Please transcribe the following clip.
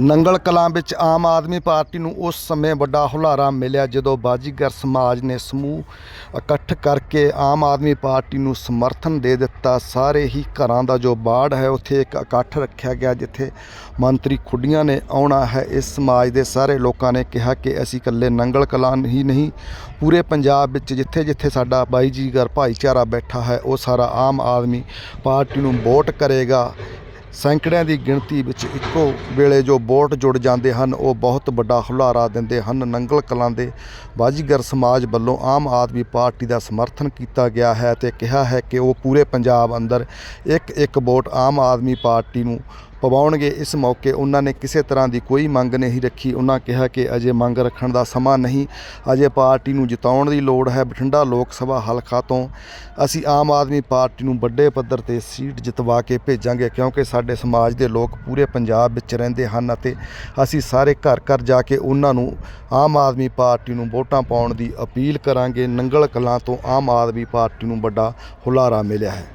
ਨੰਗਲ ਕਲਾਂ ਵਿੱਚ ਆਮ ਆਦਮੀ ਪਾਰਟੀ ਨੂੰ ਉਸ ਸਮੇਂ ਵੱਡਾ ਹੁਲਾਰਾ ਮਿਲਿਆ ਜਦੋਂ ਬਾਜੀਗਰ ਸਮਾਜ ਨੇ ਸਮੂਹ ਇਕੱਠ ਕਰਕੇ ਆਮ ਆਦਮੀ ਪਾਰਟੀ ਨੂੰ ਸਮਰਥਨ ਦੇ ਦਿੱਤਾ। ਸਾਰੇ ਹੀ ਘਰਾਂ ਦਾ ਜੋ ਬਾੜ ਹੈ, ਉੱਥੇ ਇੱਕ ਇਕੱਠ ਰੱਖਿਆ ਗਿਆ ਜਿੱਥੇ ਮੰਤਰੀ ਖੁੱਡੀਆਂ ਨੇ ਆਉਣਾ ਹੈ। ਇਸ ਸਮਾਜ ਦੇ ਸਾਰੇ ਲੋਕਾਂ ਨੇ ਕਿਹਾ ਕਿ ਅਸੀਂ ਇਕੱਲੇ ਨੰਗਲ ਕਲਾਂ ਹੀ ਨਹੀਂ, ਪੂਰੇ ਪੰਜਾਬ ਵਿੱਚ ਜਿੱਥੇ ਜਿੱਥੇ ਸਾਡਾ ਬਾਈਜੀਗਰ ਭਾਈਚਾਰਾ ਬੈਠਾ ਹੈ, ਉਹ ਸਾਰਾ ਆਮ ਆਦਮੀ ਪਾਰਟੀ ਨੂੰ ਵੋਟ ਕਰੇਗਾ। ਸੈਂਕੜਿਆਂ ਦੀ ਗਿਣਤੀ ਵਿੱਚ ਇੱਕੋ ਵੇਲੇ ਜੋ ਵੋਟ ਜੁੜ ਜਾਂਦੇ ਹਨ, ਉਹ ਬਹੁਤ ਵੱਡਾ ਹੁਲਾਰਾ ਦਿੰਦੇ ਹਨ। ਨੰਗਲ ਕਲਾਂ ਦੇ ਬਾਜੀਗਰ ਸਮਾਜ ਵੱਲੋਂ ਆਮ ਆਦਮੀ ਪਾਰਟੀ ਦਾ ਸਮਰਥਨ ਕੀਤਾ ਗਿਆ ਹੈ ਤੇ ਕਿਹਾ ਹੈ ਕਿ ਉਹ ਪੂਰੇ ਪੰਜਾਬ ਅੰਦਰ ਇੱਕ ਇੱਕ ਵੋਟ ਆਮ ਆਦਮੀ ਪਾਰਟੀ ਨੂੰ ਪਵਾਉਣਗੇ। ਇਸ ਮੌਕੇ ਉਹਨਾਂ ਨੇ ਕਿਸੇ ਤਰ੍ਹਾਂ ਦੀ ਕੋਈ ਮੰਗ ਨਹੀਂ ਰੱਖੀ। ਉਹਨਾਂ ਕਿਹਾ ਕਿ ਅਜੇ ਮੰਗ ਰੱਖਣ ਦਾ ਸਮਾਂ ਨਹੀਂ। ਅਜੇ ਪਾਰਟੀ ਨੂੰ ਜਿਤਾਉਣ ਦੀ ਲੋੜ ਹੈ। ਬਠਿੰਡਾ ਲੋਕ ਸਭਾ ਹਲਕਾ ਤੋਂ ਅਸੀਂ ਆਮ ਆਦਮੀ ਪਾਰਟੀ ਨੂੰ ਵੱਡੇ ਪੱਧਰ ਤੇ ਸੀਟ ਜਿਤਵਾ ਕੇ ਭੇਜਾਂਗੇ ਕਿਉਂਕਿ ਸਾਡੇ ਸਮਾਜ ਦੇ ਲੋਕ ਪੂਰੇ ਪੰਜਾਬ ਵਿੱਚ ਰਹਿੰਦੇ ਹਨ ਅਤੇ ਅਸੀਂ ਸਾਰੇ ਘਰ ਘਰ ਜਾ ਕੇ ਉਹਨਾਂ ਨੂੰ ਆਮ ਆਦਮੀ ਪਾਰਟੀ ਨੂੰ ਵੋਟਾਂ ਪਾਉਣ ਦੀ ਅਪੀਲ ਕਰਾਂਗੇ। ਨੰਗਲ ਕਲਾਂ ਤੋਂ ਆਮ ਆਦਮੀ ਪਾਰਟੀ ਨੂੰ ਵੱਡਾ ਹੁਲਾਰਾ ਮਿਲਿਆ ਹੈ।